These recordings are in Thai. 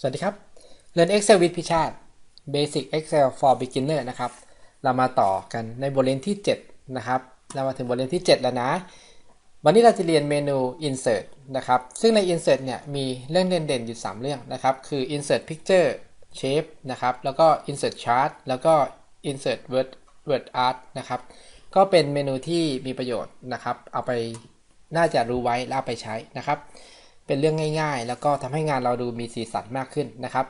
สวัสดีครับ เรียน Excel with พิชาติ Basic Excel for Beginner นะครับ เรามาต่อกันในบทเรียนที่ 7 นะครับ เรามาถึงบทเรียนที่ 7 แล้วนะ วันนี้เราจะเรียนเมนู Insert นะครับ ซึ่งใน Insert เนี่ย มีเรื่องเด่นๆอยู่ 3 เรื่องนะครับ คือ Insert Picture Shape นะครับ แล้วก็ Insert Chart แล้วก็ Insert Word Word Art นะครับ ก็เป็นเมนูที่มีประโยชน์นะครับ เอาไปน่าจะรู้ไว้แล้วไปใช้นะครับ เป็นเรื่องง่ายๆ แล้วก็ทำให้งานเราดูมีสีสันมากขึ้นนะครับ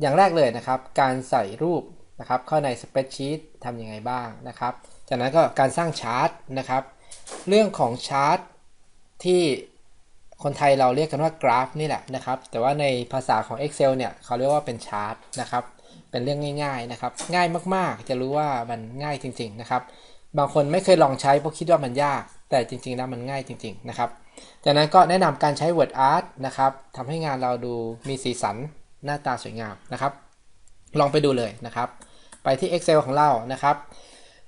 อย่างแรกเลยนะครับ การใส่รูปนะครับเข้าในสเปรดชีตทำยังไงบ้างนะครับ จากนั้นก็การสร้างชาร์ตนะครับ เรื่องของชาร์ตที่คนไทยเราเรียกกันว่ากราฟนี่แหละนะครับ แต่ว่าในภาษาของ Excel เนี่ยเขาเรียกว่าเป็นชาร์ตนะครับ เป็นเรื่องง่ายๆนะครับ ง่ายมากๆ จะรู้ว่ามันง่ายจริง ๆนะครับ บางคนไม่เคยลองใช้เพราะคิดว่ามันยาก แต่จริงๆแล้วมันง่ายจริง ๆ นะครับ จากนั้นก็แนะนำการใช้ Word Art นะครับทำให้งานเราดูมีสีสันหน้าตาสวยงามนะครับ ลองไปดูเลยนะครับ ไปที่ Excel ของเรานะครับ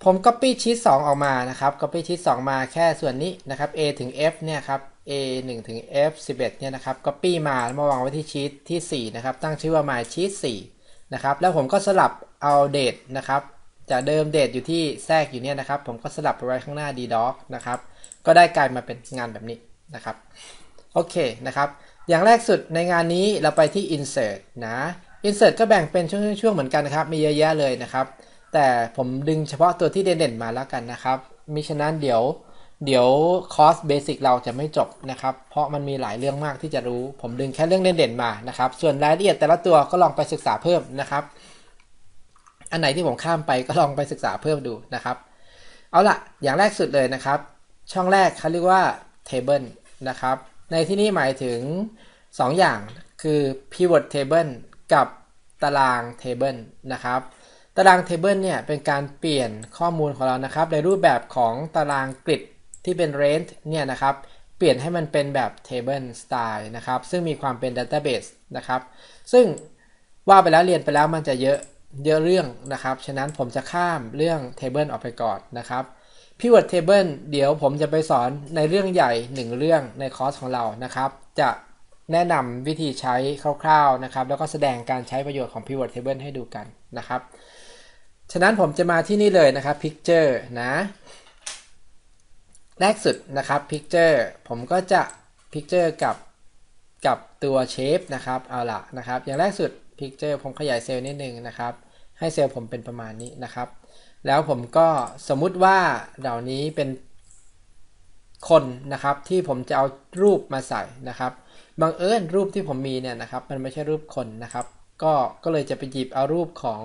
ผม Copy Sheet 2 ออกมานะครับ Copy Sheet 2 มาแค่ส่วนนี้นะครับ A ถึง F เนี่ยครับ A 1ถึง F 11เนี่ยนะครับ Copy มาแล้วมาวางไว้ที่ชีตที่ 4 นะครับ ตั้งชื่อว่า My Sheet 4นะครับ แล้วผมก็สลับเอาเดทนะครับ จากเดิมเดทอยู่ที่แทรกอยู่เนี่ยนะครับ ผมก็สลับไปไว้ข้างหน้า ddoc นะครับ ก็ได้กลายมาเป็นงานแบบนี้นะครับ โอเคนะครับ อย่างแรกสุดในงานนี้เราไปที่ insert นะ insert ก็แบ่งเป็นช่วงๆเหมือนกันนะครับ มีเยอะแยะเลยนะครับ แต่ผมดึงเฉพาะตัวที่เด่นๆมาแล้วกันนะครับ มิฉะนั้นเดี๋ยวเดี๋ยวคอร์สเบสิกเราจะไม่จบนะครับ เพราะมันมีหลายเรื่องมากที่จะรู้ ผมดึงแค่เรื่องเด่นๆมานะครับ ส่วนรายละเอียดแต่ละตัวก็ลองไปศึกษาเพิ่มนะครับ อันไหนที่ผมข้ามไปก็ลองไปศึกษาเพิ่มดูนะครับ เอาละอย่างแรกสุดเลยนะครับ ช่องแรกเขาเรียกว่า table นะครับ ในที่นี้หมายถึง 2 อย่างคือ pivot table กับตาราง table นะครับ ตาราง table เนี่ยเป็นการเปลี่ยนข้อมูลของเรานะครับ ในรูปแบบของตารางกริดที่เป็น range เนี่ยนะครับเปลี่ยนให้มันเป็นแบบ table style นะครับ ซึ่งมีความเป็น database นะครับ ซึ่งว่าไปแล้วเรียนไปแล้วมันจะเยอะ เยอะเรื่องนะครับ ฉะนั้นผมจะข้ามเรื่อง table ออกไปก่อนนะครับ pivot table เดี๋ยวผมจะไปสอนในเรื่องใหญ่ 1 เรื่องในคอร์สของเรานะครับ จะแนะนำวิธีใช้คร่าวๆนะครับ แล้วก็แสดงการใช้ประโยชน์ของ pivot table ให้ดูกันนะครับ ฉะนั้นผมจะมาที่นี่เลยนะครับ picture นะ แรกสุดนะครับ picture ผมก็จะ picture กับกับตัว shape นะครับ เอาละนะครับ อย่างแรกสุด picture ผมขยายเซลล์นิดนึงนะครับ ให้เซลล์ผมเป็นประมาณนี้นะครับ แล้วผมก็สมมุติว่าเหล่านี้เป็นคนนะครับที่ผมจะเอารูปมาใส่นะครับบังเอิญรูปที่ผมมีเนี่ยนะครับ มันไม่ใช่รูปคนนะครับ ก็ก็เลยจะไปหยิบเอารูปของ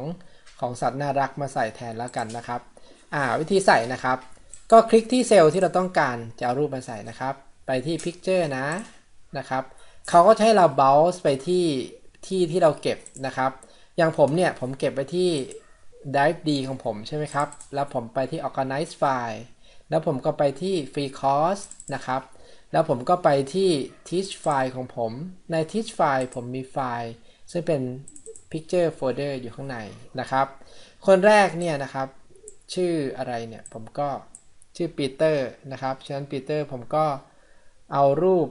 ของสัตว์น่ารักมาใส่แทนแล้วกันนะครับอ่าวิธีใส่นะครับ ก็คลิกที่เซลล์ที่เราต้องการจะเอารูปมาใส่นะครับ ไปที่ Picture นะนะครับเขาก็ให้เรา bounce ไปที่ ที่ที่เราเก็บนะครับ อย่างผมเนี่ยผมเก็บไปที่ drive D ของผมใช่ไหมครับ แล้วผมไปที่ organize file แล้วผมก็ไปที่ free course นะครับ แล้วผมก็ไปที่ teach file ของผม ใน teach file ผมมีไฟล์ ซึ่งเป็น picture folder อยู่ข้างในนะครับ คนแรกเนี่ยนะครับ ชื่ออะไรเนี่ยผมก็ชื่อปีเตอร์นะครับ ฉะนั้นปีเตอร์ผมก็เอารูป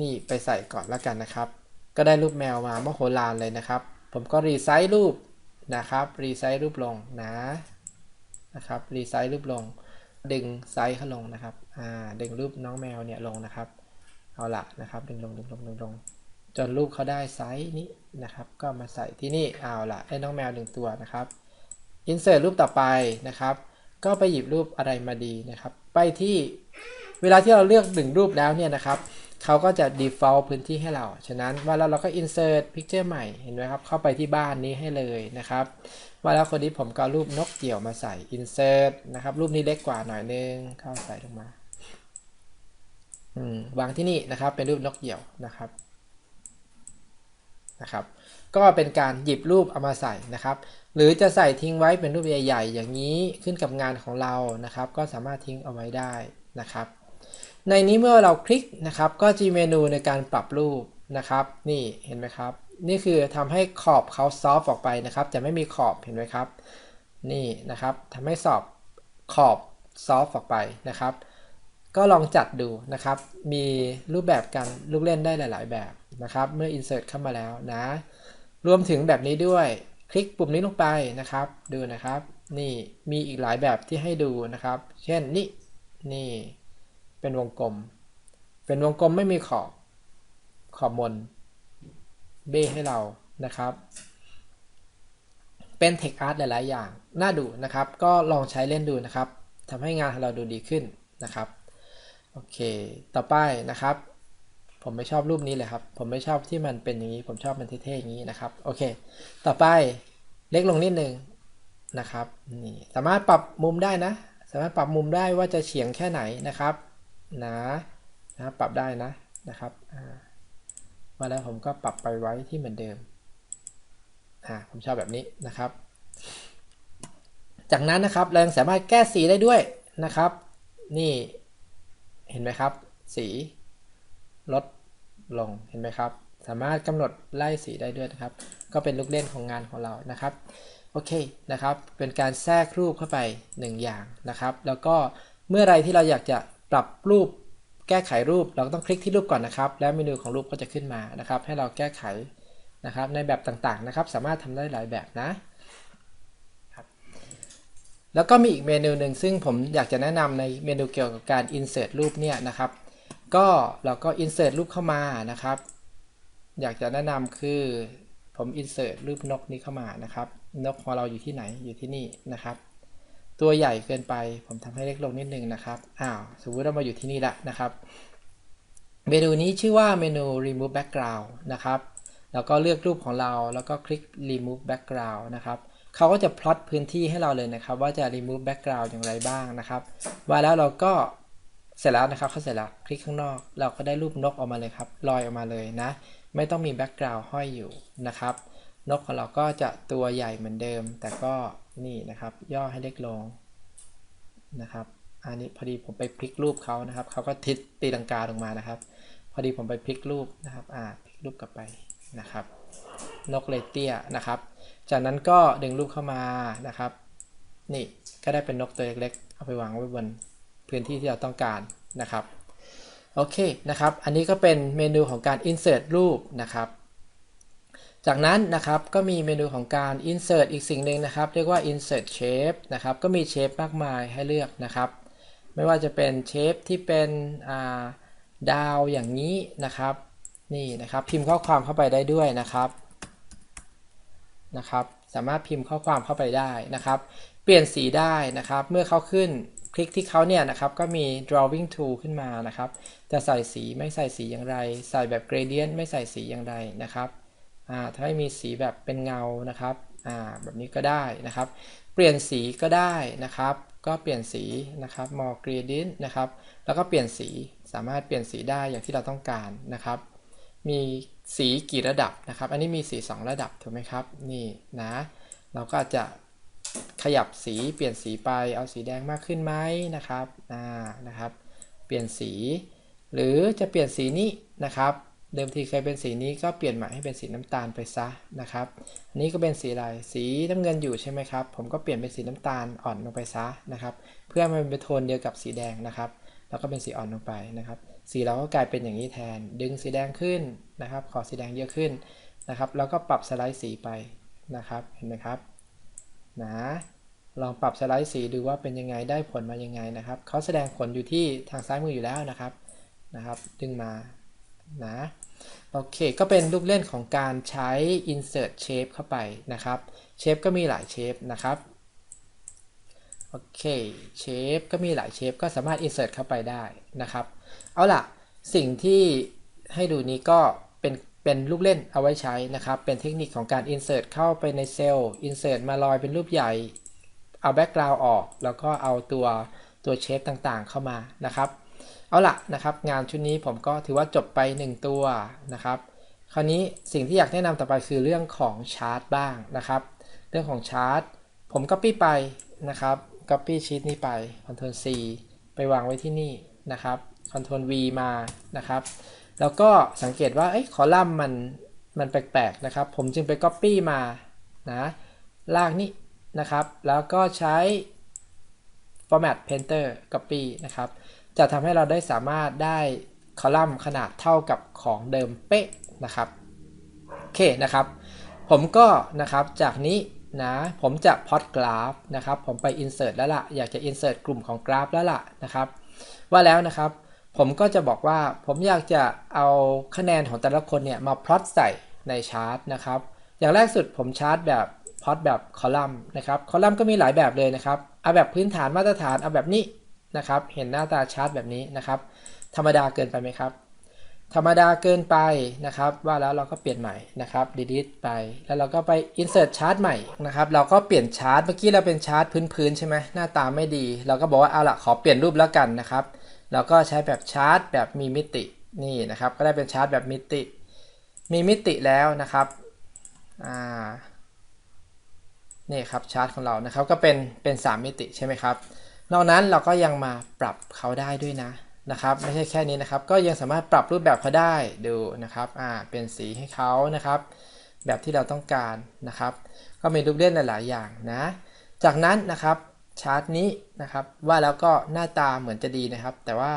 นี่ไปใส่ก่อนแล้วกันนะครับ ก็ได้รูปแมวมาโมโหลานเลยนะครับ ผมก็รีไซส์รูปนะครับรีไซส์รูปลงนะนะครับรีไซส์รูปลง ดึงไซส์เขาลงนะครับอ่าดึงรูปน้องแมวเนี่ยลงนะครับ เอาละนะครับดึงลงดึงลงดึงลงจนรูปเขาได้ไซส์นี้นะครับ ก็มาใส่ที่นี่เอาละไอ้น้องแมวหนึ่งตัวนะครับ insert รูปต่อไปนะครับ ก็ไปหยิบรูปอะไรมาดีนะครับ ไปที่เวลาที่เราเลือกหนึ่งรูปแล้วเนี่ยนะครับ เขาก็จะ default พื้นที่ให้เรา ฉะนั้นว่าแล้วเราก็ insert picture ใหม่ เห็นไหมครับ เข้าไปที่บ้านนี้ให้เลยนะครับ ว่าแล้วคนนี้ผมก็รูปนกเกี่ยวมาใส่ insert นะครับ รูปนี้เล็กกว่าหน่อยนึง เข้าใส่ลงมาวางที่นี่นะครับ เป็นรูปนกเกี่ยวนะครับ นะครับ ก็เป็นการหยิบรูปเอามาใส่นะครับ หรือจะใส่ทิ้งไว้เป็นรูปใหญ่ ๆ อย่างนี้ขึ้นกับงานของเรา นะครับ ก็สามารถทิ้งเอาไว้ได้นะครับ ในนี้เมื่อเราคลิกนะครับก็จะเมนูในการปรับรูปนะครับ นี่เห็นไหมครับ นี่คือทำให้ขอบเขาซอฟออกไปนะครับ จะไม่มีขอบเห็นไหมครับ นี่นะครับทำให้สอบขอบซอฟออกไปนะครับ ก็ลองจัดดูนะครับ มีรูปแบบการลูกเล่นได้หลาย ๆ แบบนะครับ เมื่อ insert เข้ามาแล้วนะ รวมถึงแบบนี้ด้วย คลิกปุ่มนี้ลงไปนะครับ ดูนะครับ นี่มีอีกหลายแบบที่ให้ดูนะครับ เช่นนี่นี่ เป็นวงกลม เป็นวงกลมไม่มีขอบ ขอบมน เบ้ให้เรานะครับ เป็น Text Art หลาย ๆ อย่าง น่าดูนะครับ ก็ลองใช้เล่นดูนะครับทำให้งานของเราดูดีขึ้นนะครับ โอเค ต่อไปนะครับ ผมไม่ชอบรูปนี้เลยครับ ผมไม่ชอบที่มันเป็นอย่างนี้ ผมชอบมันเท่ ๆ อย่างนี้นะครับ โอเค ต่อไปเล็กลงนิดนึงนะครับ นี่ สามารถปรับมุมได้นะ สามารถปรับมุมได้ว่าจะเฉียงแค่ไหนนะครับ นะนะปรับได้นะนะครับมาแล้วผมก็ปรับไปไว้ที่เหมือนเดิมอ่าผมชอบแบบนี้นะครับ จากนั้นนะครับเรายังสามารถแก้สีได้ด้วยนะครับ นี่เห็นไหมครับ สีลดลงเห็นไหมครับ สามารถกำหนดไล่สีได้ด้วยนะครับ ก็เป็นลูกเล่นของงานของเรานะครับโอเคนะครับ เป็นการแทรกรูปเข้าไป 1 อย่างนะครับ แล้วก็เมื่อไรที่เราอยากจะ ปรับรูปแก้ไขรูปเราต้องคลิกที่รูปก่อนนะครับ แล้วเมนูของรูปก็จะขึ้นมานะครับ ให้เราแก้ไขนะครับ ในแบบต่างๆนะครับ สามารถทำได้หลายแบบนะแล้วก็มีอีกเมนูหนึ่งซึ่งผมอยากจะแนะนำในเมนูเกี่ยวกับการ insert รูปเนี่ยนะครับ ก็เราก็ insert รูปเข้ามานะครับ อยากจะแนะนำคือผม insert รูปนกนี้เข้ามานะครับ นกของเราอยู่ที่ไหนอยู่ที่นี่นะครับ ตัวใหญ่เกินไป ผมทำให้เล็กลงนิดนึงนะครับ อ้าว สมมติเรามาอยู่ที่นี่ละนะครับ เมนูนี้ชื่อว่าเมนู remove background นะครับ แล้วก็เลือกรูปของเรา แล้วก็คลิก remove background นะครับเขาก็จะพลอตพื้นที่ให้เราเลยนะครับ ว่าจะ remove background อย่างไรบ้างนะครับว่าแล้วเราก็เสร็จแล้วนะครับเขาเสร็จแล้วคลิกข้างนอก เราก็ได้รูปนกออกมาเลยครับลอยออกมาเลยนะ ไม่ต้องมี background ห้อยอยู่นะครับ นกของเราก็จะตัวใหญ่เหมือนเดิม แต่ก็นี่นะครับ ย่อให้เล็กลงนะครับ อันนี้พอดีผมไปพลิกรูปเขานะครับเขาก็ทิศตีลังกาลงมานะครับ พอดีผมไปพลิกรูปนะครับอ่าพลิกรูปกลับไปนะครับ นกเลเตียนะครับ จากนั้นก็ดึงรูปเข้ามานะครับ นี่ก็ได้เป็นนกตัวเล็กๆเอาไปวางไว้บนพื้นที่ที่เราต้องการนะครับโอเคนะครับ อันนี้ก็เป็นเมนูของการ insert รูปนะครับ จากนั้นนะครับก็มีเมนูของการ insert อีกสิ่งหนึ่งนะครับ เรียกว่า insert shape นะครับ ก็มีเชฟมากมายให้เลือกนะครับ ไม่ว่าจะเป็นเชฟที่เป็นดาวอย่างนี้นะครับ นี่นะครับพิมพ์ข้อความเข้าไปได้ด้วยนะครับนะครับ สามารถพิมพ์ข้อความเข้าไปได้นะครับ เปลี่ยนสีได้นะครับ เมื่อเขาขึ้นคลิกที่เขาเนี่ยนะครับก็มี drawing tool ขึ้นมานะครับ จะใส่สีไม่ใส่สีอย่างไร ใส่แบบ gradient ไม่ใส่สีอย่างไรนะครับ อ่าถ้าให้มีสีแบบเป็นเงานะครับแบบนี้ก็ได้นะครับ เปลี่ยนสีก็ได้นะครับ ก็เปลี่ยนสีนะครับ more gradient นะครับ แล้วก็เปลี่ยนสีสามารถเปลี่ยนสีได้อย่างที่เราต้องการนะครับ มีสีกี่ระดับนะครับ อันนี้มีสี 2 ระดับถูกไหมครับ นี่นะ เราก็จะขยับสีเปลี่ยนสีไปเอาสีแดงมากขึ้นไหมนะครับอ่านะครับ เปลี่ยนสี หรือจะเปลี่ยนสีนี้นะครับ เดิมทีเคยเป็นสีนี้ก็เปลี่ยนใหม่ให้เป็นสีน้ำตาลไปซะนะครับ อันนี้ก็เป็นสีอะไร สีน้ำเงินอยู่ใช่ไหมครับ ผมก็เปลี่ยนเป็นสีน้ำตาลอ่อนลงไปซะนะครับ เพื่อมันเป็นโทนเดียวกับสีแดงนะครับ แล้วก็เป็นสีอ่อนลงไปนะครับ สีเราก็กลายเป็นอย่างนี้แทน ดึงสีแดงขึ้นนะครับ ขอสีแดงเยอะขึ้นนะครับ แล้วก็ปรับสไลด์สีไปนะครับ เห็นไหมครับ นะลองปรับสไลด์สีดูว่าเป็นยังไงได้ผลมายังไงนะครับเขาแสดงผลอยู่ที่ทางซ้ายมืออยู่แล้วนะครับนะครับ ดึงมา นะโอเค ก็เป็นลูกเล่นของการใช้ insert shape เข้าไปนะครับเชฟก็มีหลายเชฟนะครับโอเคเชฟก็มีหลายเชฟก็สามารถ insert เข้าไปได้นะครับ เอาล่ะ สิ่งที่ให้ดูนี้ก็เป็นเป็นลูกเล่นเอาไว้ใช้นะครับ เป็นเทคนิคของการ insert เข้าไปในเซลล์ insert มาลอยเป็นรูปใหญ่ เอาแบ็กกราวด์ออก แล้วก็เอาตัวตัวเชฟต่างๆเข้ามานะครับ เอาละนะครับ งานชุดนี้ผมก็ถือว่าจบไป 1 ตัวนะครับ คราวนี้สิ่งที่อยากแนะนำต่อไปคือเรื่องของชาร์ตบ้างนะครับ เรื่องของชาร์ตผม Copy ไปนะครับ Copy ชีตนี้ไป Ctrl C ไปวางไว้ที่นี่นะครับ Ctrl V มานะครับแล้วก็สังเกตว่าไอ้คอลัมน์มันมันแปลกๆนะครับ ผมจึงไป Copy มานะลากนี้นะครับ แล้วก็ใช้ Format Painter Copy นะครับ จะทำให้เราได้สามารถได้คอลัมน์ขนาดเท่ากับของเดิมเป๊ะนะครับโอเคนะครับ ผมก็นะครับจากนี้นะผมจะพอดกราฟนะครับ ผมไป insert แล้วล่ะ อยากจะ insert กลุ่มของกราฟแล้วล่ะนะครับ ว่าแล้วนะครับ ผมก็จะบอกว่าผมอยากจะเอาคะแนนของแต่ละคนเนี่ยมาพลอตใส่ในชาร์ตนะครับ อย่างแรกสุดผมชาร์ตแบบพอตแบบคอลัมน์นะครับ คอลัมน์ก็มีหลายแบบเลยนะครับ เอาแบบพื้นฐานมาตรฐาน เอาแบบนี้ นะครับ เห็นหน้าตาชาร์ตแบบนี้นะครับ ธรรมดาเกินไปไหมครับ ธรรมดาเกินไปนะครับ ว่าแล้วเราก็เปลี่ยนใหม่นะครับ delete ไป แล้วเราก็ไป insert chart ใหม่นะครับ เราก็เปลี่ยนชาร์ต เมื่อกี้เราเป็นชาร์ตพื้นๆใช่ไหมหน้าตาไม่ดี เราก็บอกว่าเอาละขอเปลี่ยนรูปแล้วกันนะครับ เราก็ใช้แบบชาร์ตแบบมีมิติ นี่นะครับ ก็ได้เป็นชาร์ตแบบมิติ มีมิติแล้วนะครับ อ่านี่ครับชาร์ตของเรานะครับก็เป็นเป็น 3 มิติใช่ไหมครับ นอกนั้นเราก็ยังมาปรับเขาได้ด้วยนะนะครับ ไม่ใช่แค่นี้นะครับ ก็ยังสามารถปรับรูปแบบเขาได้ดูนะครับอ่าเป็นสีให้เขานะครับ แบบที่เราต้องการนะครับ ก็มีรูปเล่นหลาย ๆ อย่างนะ จากนั้นนะครับชาร์ตนี้นะครับ ว่าแล้วก็หน้าตาเหมือนจะดีนะครับ แต่ว่า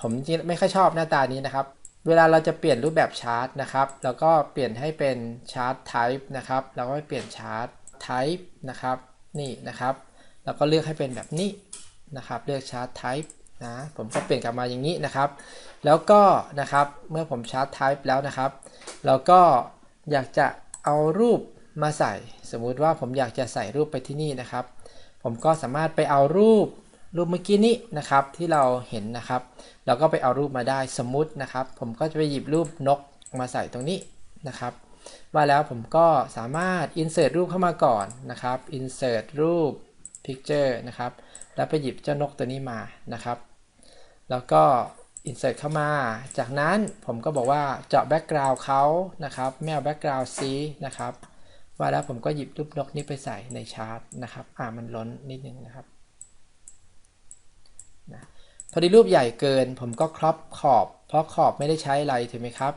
ผมจริงไม่ค่อยชอบหน้าตานี้นะครับ เวลาเราจะเปลี่ยนรูปแบบชาร์ตนะครับ แล้วก็เปลี่ยนให้เป็นชาร์ต type นะครับ เราก็เปลี่ยนชาร์ต type นะครับ นี่นะครับ แล้วก็เลือกให้เป็นแบบนี้นะครับ เลือกชาร์ต type นะ ผมก็เปลี่ยนกลับมาอย่างนี้นะครับ แล้วก็นะครับ เมื่อผมชาร์ต type แล้วนะครับ เราก็อยากจะเอารูปมาใส่ สมมุติว่าผมอยากจะใส่รูปไปที่นี่นะครับ ผมก็สามารถไปเอารูปรูปเมื่อกี้นี้นะครับที่เราเห็นนะครับ เราก็ไปเอารูปมาได้สมมุตินะครับ ผมก็จะไปหยิบรูปนกมาใส่ตรงนี้นะครับว่าแล้วผมก็สามารถ insert รูปเข้ามาก่อนนะครับ insert รูป picture นะครับ แล้วไปหยิบเจ้านกตัวนี้มานะครับ แล้วก็ insert เข้ามา จากนั้นผมก็บอกว่าเจาะ background เขานะครับไม่เอา background ซีนะครับว่าแล้วผมก็หยิบรูปนกนี้ไปใส่ในชาร์ตนะครับ อ่ามันล้นนิดนึงนะครับนะพอดีรูปใหญ่เกิน ผมก็ครอปขอบ เพราะขอบไม่ได้ใช้อะไรถูกไหมครับ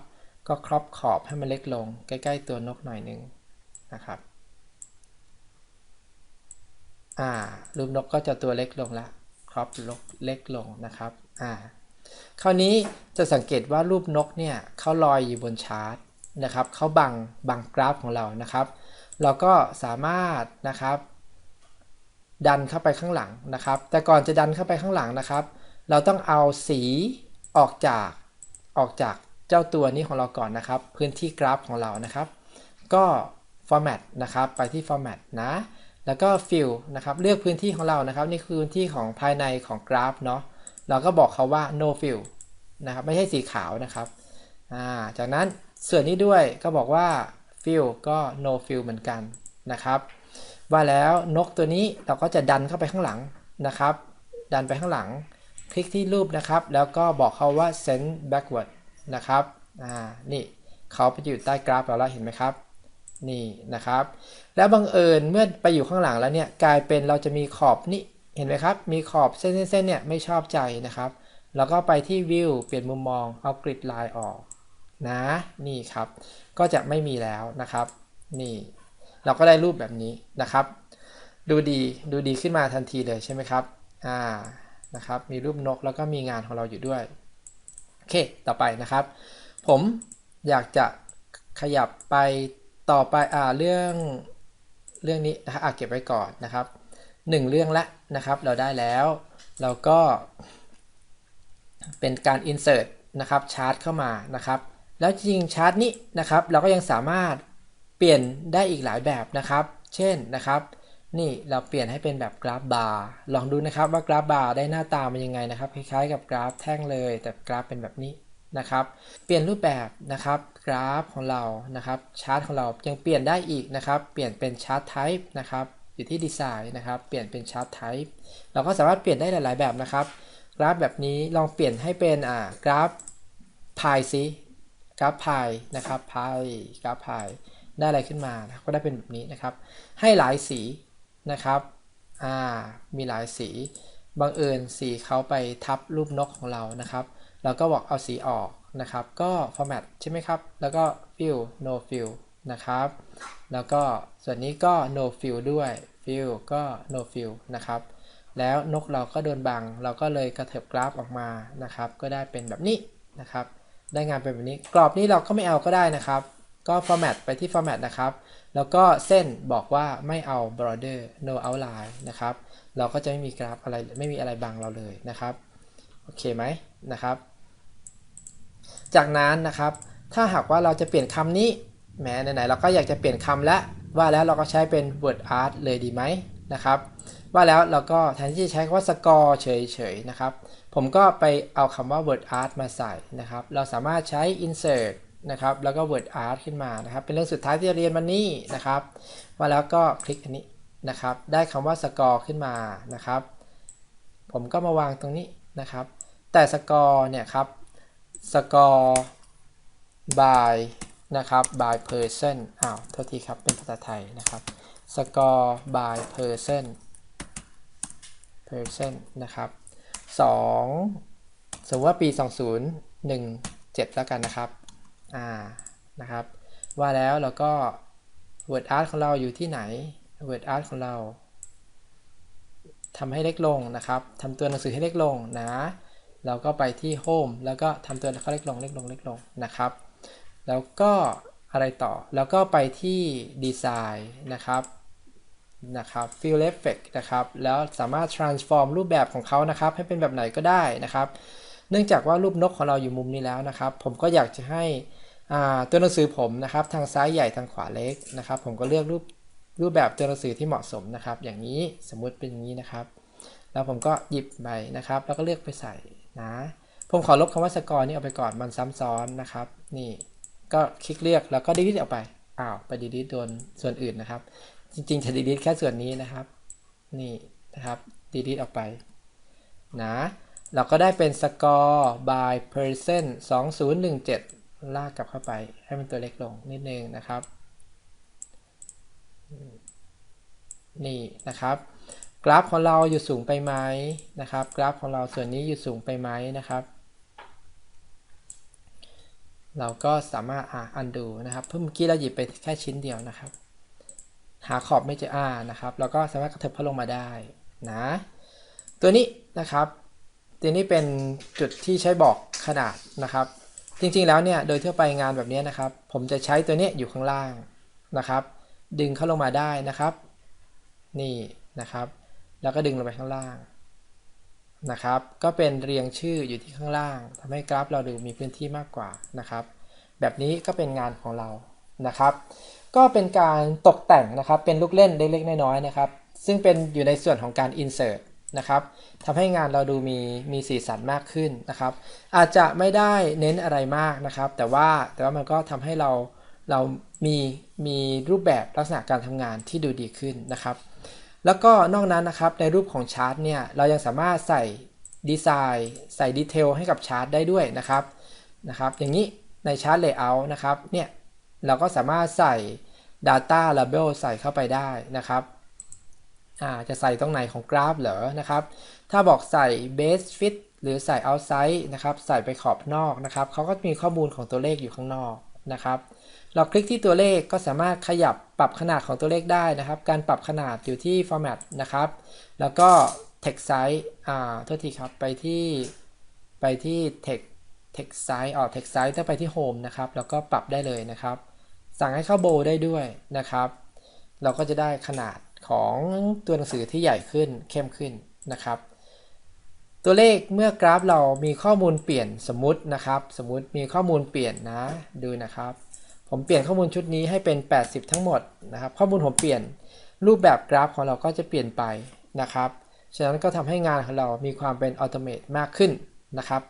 ก็ครอปขอบให้มันเล็กลง ใกล้ ๆ ตัวนกหน่อยนึงนะครับ อ่ารูปนกก็จะตัวเล็กลงละครอปเล็กลงนะครับอ่าคราวนี้จะสังเกตว่ารูปนกเนี่ยเขาลอยอยู่บนชาร์ตนะครับเขาบังบังกราฟของเรานะครับ เราก็สามารถนะครับ ดันเข้าไปข้างหลังนะครับ แต่ก่อนจะดันเข้าไปข้างหลังนะครับ เราต้องเอาสีออกจากออกจากเจ้าตัวนี้ของเราก่อนนะครับ พื้นที่กราฟของเรานะครับ ก็ format นะครับไปที่ format นะ แล้วก็ fill นะครับเลือกพื้นที่ของเรานะครับนี่คือพื้นที่ของภายในของกราฟเนาะเราก็บอกเขาว่า no fill นะครับไม่ใช่สีขาวนะครับาจากนั้นส่วนนี้ด้วยก็บอกว่า fill ก็ no fill เหมือนกันนะครับ ว่าแล้วนกตัวนี้เราก็จะดันเข้าไปข้างหลังนะครับ ดันไปข้างหลัง คลิกที่รูปนะครับ แล้วก็บอกเขาว่า send backward นะครับ อ่า นี่เขาไปอยู่ใต้กราฟเราแล้วเห็นไหมครับ นี่นะครับ แล้วบังเอิญเมื่อไปอยู่ข้างหลังแล้วเนี่ยกลายเป็นเราจะมีขอบนี่เห็นไหมครับ มีขอบเส้นเส้นเนี่ยไม่ชอบใจนะครับ แล้วก็ไปที่ view เปลี่ยนมุมมองเอากริดไลน์ออกนะนี่ครับ ก็จะไม่มีแล้วนะครับ นี่ เราก็ได้รูปแบบนี้นะครับ ดูดีดูดีขึ้นมาทันทีเลยใช่ไหมครับอ่านะครับ มีรูปนกแล้วก็มีงานของเราอยู่ด้วยโอเค ต่อไปนะครับ ผมอยากจะขยับไป ต่อไปอ่าเรื่องเรื่องนี้นะครับอะเก็บไว้ก่อนนะครับหนึ่งเรื่องละนะครับ เราได้แล้ว เราก็เป็นการ insert นะครับชาร์ตเข้ามานะครับ แล้วจริงชาร์ตนี้นะครับ เราก็ยังสามารถเปลี่ยนได้อีกหลายแบบนะครับ เช่นนะครับ นี่เราเปลี่ยนให้เป็นแบบกราฟบาร์ลองดูนะครับว่ากราฟบาร์ได้หน้าตามันยังไงนะครับ คล้ายๆกับกราฟแท่งเลย แต่กราฟเป็นแบบนี้ นะครับ เปลี่ยนรูปแบบนะครับกราฟของเรานะครับชาร์ตของเรายังเปลี่ยนได้อีกนะครับ เปลี่ยนเป็นชาร์ตไทป์นะครับอยู่ที่ดีไซน์นะครับ เปลี่ยนเป็นชาร์ตไทป์เราก็สามารถเปลี่ยนได้หลาย ๆ แบบนะครับ กราฟแบบนี้ลองเปลี่ยนให้เป็นอ่ากราฟพายซิกราฟพายนะครับพายกราฟพายได้อะไรขึ้นมาก็ได้เป็นแบบนี้นะครับ ให้หลายสีนะครับอ่ามีหลายสีบังเอิญสีเขาไปทับรูปนกของเรานะครับ เราก็บอกเอาสีออกนะครับ ก็ format ใช่ไหมครับ แล้วก็ fill no fill นะครับ แล้วก็ส่วนนี้ก็ no fill ด้วย fill ก็ no fill นะครับ แล้วนกเราก็โดนบัง เราก็เลยกระเถิบกราฟออกมานะครับ ก็ได้เป็นแบบนี้นะครับ ได้งานเป็นแบบนี้ กรอบนี้เราก็ไม่เอาก็ได้นะครับ ก็ format ไปที่ format นะครับ แล้วก็เส้นบอกว่าไม่เอา border no outline นะครับ เราก็จะไม่มีกราฟอะไร ไม่มีอะไรบังเราเลยนะครับ โอเคไหมนะครับ จากนั้นนะครับ ถ้าหากว่าเราจะเปลี่ยนคำนี้แหมไหนๆเราก็อยากจะเปลี่ยนคำแล้วว่าแล้วเราก็ใช้เป็น word art เลยดีไหมนะครับ ว่าแล้วเราก็แทนที่จะใช้คำว่า score เฉยๆนะครับ ผมก็ไปเอาคำว่า word art มาใส่นะครับ เราสามารถใช้ insert นะครับ แล้วก็ word art ขึ้นมานะครับ เป็นเรื่องสุดท้ายที่จะเรียนวันนี้นะครับ ว่าแล้วก็คลิกอันนี้นะครับ ได้คำว่า score ขึ้นมานะครับ ผมก็มาวางตรงนี้นะครับ แต่ score เนี่ยครับ score by นะครับ by person อ้าวโทษทีครับ เป็นภาษาไทยนะครับ score by person person นะครับ2สมมติว่าปี 2017 แล้วกันนะครับ อ่า นะครับ ว่าแล้วเราก็ word art ของเราอยู่ที่ไหน word art ของเราทำให้เล็กลงนะครับทำตัวหนังสือให้เล็กลงนะ เราก็ไปที่ home แล้วก็ทำตัวเขาเล็กลงเล็กลงเล็กลงนะครับ แล้วก็อะไรต่อ แล้วก็ไปที่ design นะครับนะครับ fill effect นะครับ แล้วสามารถ transform รูปแบบของเขานะครับ ให้เป็นแบบไหนก็ได้นะครับ เนื่องจากว่ารูปนกของเราอยู่มุมนี้แล้วนะครับ ผมก็อยากจะให้ตัวหนังสือผมนะครับ ทางซ้ายใหญ่ทางขวาเล็กนะครับ ผมก็เลือกรูปรูปแบบตัวหนังสือที่เหมาะสมนะครับ อย่างนี้สมมุติเป็นอย่างนี้นะครับ แล้วผมก็หยิบไปนะครับ แล้วก็เลือกไปใส่ นะผมขอลบคำว่าสกอร์นี่ออกไปก่อนมันซ้ำซ้อนนะครับ นี่ก็คลิกเลือกแล้วก็ดีลิทออกไปอ้าวไปดีลิทโดนส่วนอื่นนะครับ จริงๆจะดีลิทแค่ส่วนนี้นะครับ นี่นะครับดีลิทออกไปนะเราก็ได้เป็น score by person 2017 ลากกลับเข้าไป ให้มันตัวเล็กลงนิดนึงนะครับ นี่นะครับ กราฟของเราอยู่สูงไปไหมนะครับ กราฟของเราส่วนนี้อยู่สูงไปไหมนะครับ เราก็สามารถอ่า undo นะครับเพิ่มเมื่อกี้เราหยิบไปแค่ชิ้นเดียวนะครับ หาขอบไม่เจออ่านะครับเราก็สามารถกระเถิบเขาลงมาได้นะตัวนี้นะครับตัวนี้เป็นจุดที่ใช้บอกขนาดนะครับ จริงๆแล้วเนี่ยโดยทั่วไปงานแบบนี้นะครับ ผมจะใช้ตัวนี้อยู่ข้างล่างนะครับ ดึงเข้าลงมาได้นะครับ นี่นะครับ แล้วก็ดึงลงไปข้างล่างนะครับ ก็เป็นเรียงชื่ออยู่ที่ข้างล่างทำให้กราฟเราดูมีพื้นที่มากกว่านะครับ แบบนี้ก็เป็นงานของเรานะครับ ก็เป็นการตกแต่งนะครับ เป็นลูกเล่นเล็กๆน้อยๆนะครับ ซึ่งเป็นอยู่ในส่วนของการ insert นะครับทำให้งานเราดูมีมีสีสันมากขึ้นนะครับ อาจจะไม่ได้เน้นอะไรมากนะครับ แต่ว่าแต่ว่ามันก็ทำให้เราเรามีมีรูปแบบลักษณะการทำงานที่ดูดีขึ้นนะครับ แล้วก็นอกนั้นนะครับในรูปของชาร์ตเนี่ยเรายังสามารถใส่ดีไซน์ใส่ดีเทลให้กับชาร์ตได้ด้วยนะครับนะครับ อย่างนี้ในชาร์ตเลเยอร์นะครับเนี่ยเราก็สามารถใส่ Data Label ใส่เข้าไปได้นะครับอ่าจะใส่ตรงไหนของกราฟเหรอนะครับ ถ้าบอกใส่ Base Fit หรือใส่ Outside นะครับ ใส่ไปขอบนอกนะครับ เขาก็มีข้อมูลของตัวเลขอยู่ข้างนอก นะครับ เราคลิกที่ตัวเลขก็สามารถขยับปรับขนาดของตัวเลขได้นะครับ การปรับขนาดอยู่ที่ format นะครับ แล้วก็ text size อ่าโทษทีครับ ไปที่ไปที่ text text size ออก text size ถ้าไปที่ home นะครับ แล้วก็ปรับได้เลยนะครับ สั่งให้เข้าโบได้ด้วยนะครับ เราก็จะได้ขนาดของตัวหนังสือที่ใหญ่ขึ้นเข้มขึ้นนะครับ ตัวเลขเมื่อกราฟเรามีข้อมูลเปลี่ยนสมมตินะครับ สมมติมีข้อมูลเปลี่ยนนะดูนะครับ ผมเปลี่ยนข้อมูลชุดนี้ให้เป็น 80 ทั้งหมดนะครับ ข้อมูลผมเปลี่ยนรูปแบบกราฟของเราก็จะเปลี่ยนไปนะครับฉะนั้นก็ทำให้งานของเรามีความเป็นอัตโนมัติมากขึ้นนะครับ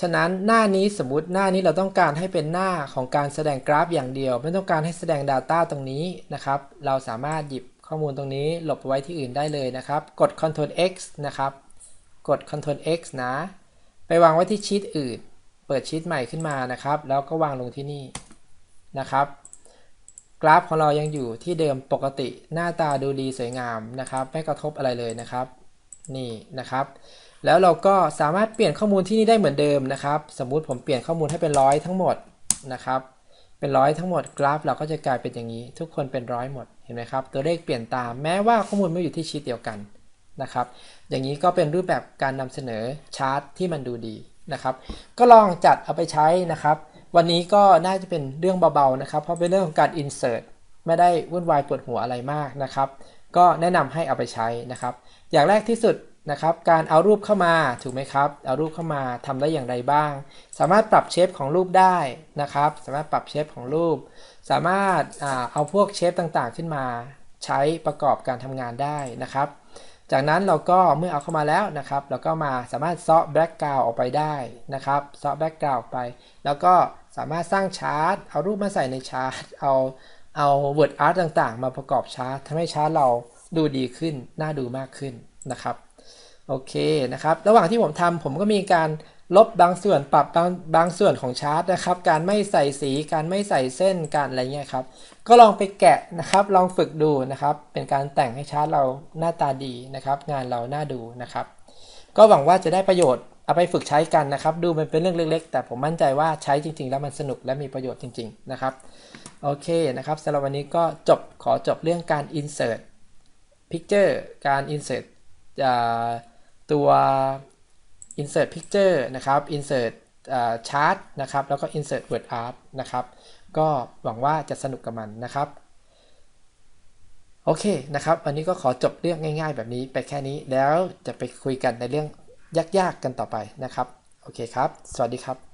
ฉะนั้นหน้านี้สมมติหน้านี้เราต้องการให้เป็นหน้าของการแสดงกราฟอย่างเดียว ไม่ต้องการให้แสดง Data ตรงนี้นะครับ เราสามารถหยิบ ข้อมูลตรงนี้หลบไว้ที่อื่นได้เลยนะครับ กด Ctrl X นะครับ กด Ctrl X นะ ไปวางไว้ที่ชีตอื่น เปิดชีตใหม่ขึ้นมานะครับ แล้วก็วางลงที่นี่นะครับ กราฟของเรายังอยู่ที่เดิมปกติหน้าตาดูดีสวยงามนะครับ ไม่กระทบอะไรเลยนะครับ นี่นะครับ แล้วเราก็สามารถเปลี่ยนข้อมูลที่นี่ได้เหมือนเดิมนะครับ สมมุติผมเปลี่ยนข้อมูลให้เป็นร้อยทั้งหมดนะครับ เป็นร้อยทั้งหมดกราฟ เราก็จะกลายเป็นอย่างนี้ ทุกคนเป็นร้อยหมดเห็นไหมครับ ตัวเลขเปลี่ยนตามแม้ว่าข้อมูลไม่อยู่ที่ชีตเดียวกันนะครับ อย่างนี้ก็เป็นรูปแบบการนำเสนอชาร์ตที่มันดูดีนะครับ ก็ลองจัดเอาไปใช้นะครับ วันนี้ก็น่าจะเป็นเรื่องเบาๆนะครับ เพราะเป็นเรื่องของการ insert ไม่ได้วุ่นวายปวดหัวอะไรมากนะครับ ก็แนะนำให้เอาไปใช้นะครับ อย่างแรกที่สุด นะครับ การเอารูปเข้ามาถูกไหมครับ เอารูปเข้ามาทำได้อย่างไรบ้าง สามารถปรับเชฟของรูปได้นะครับ สามารถปรับเชฟของรูป สามารถเอาพวกเชฟต่างๆ ขึ้นมาใช้ประกอบการทำงานได้นะครับ จากนั้นเราก็เมื่อเอาเข้ามาแล้วนะครับ เราก็มาสามารถเซอแบ็กกราวออกไปได้นะครับเซอแบ็กกราวไป แล้วก็สามารถสร้างชาร์ตเอารูปมาใส่ในชาร์ตเอาเอา word art ต่างๆ มาประกอบชาร์ตทำให้ชาร์ตเราดูดีขึ้น น่าดูมากขึ้นนะครับ โอเคนะครับ ระหว่างที่ผมทำผมก็มีการลบบางส่วนปรับบางบางส่วนของชาร์ตนะครับ การไม่ใส่สีการไม่ใส่เส้นการอะไรเงี้ยครับ ก็ลองไปแกะนะครับ ลองฝึกดูนะครับ เป็นการแต่งให้ชาร์ตเราหน้าตาดีนะครับ งานเราน่าดูนะครับ ก็หวังว่าจะได้ประโยชน์เอาไปฝึกใช้กันนะครับ ดูมันเป็นเรื่องเล็ก ๆ แต่ผมมั่นใจว่าใช้จริง ๆ แล้วมันสนุกและมีประโยชน์จริง ๆ นะครับ โอเคนะครับสำหรับวันนี้ก็จบขอจบเรื่องการ insert picture การ insert อ่า ตัว insert picture นะครับ insert chart นะครับ แล้วก็ insert word art นะครับ ก็หวังว่าจะสนุกกับมันนะครับ โอเคนะครับ วันนี้ก็ขอจบเรื่องง่าย ๆ แบบนี้ไปแค่นี้ แล้วจะไปคุยกันในเรื่องยากๆกันต่อไปนะครับ โอเคครับ สวัสดีครับ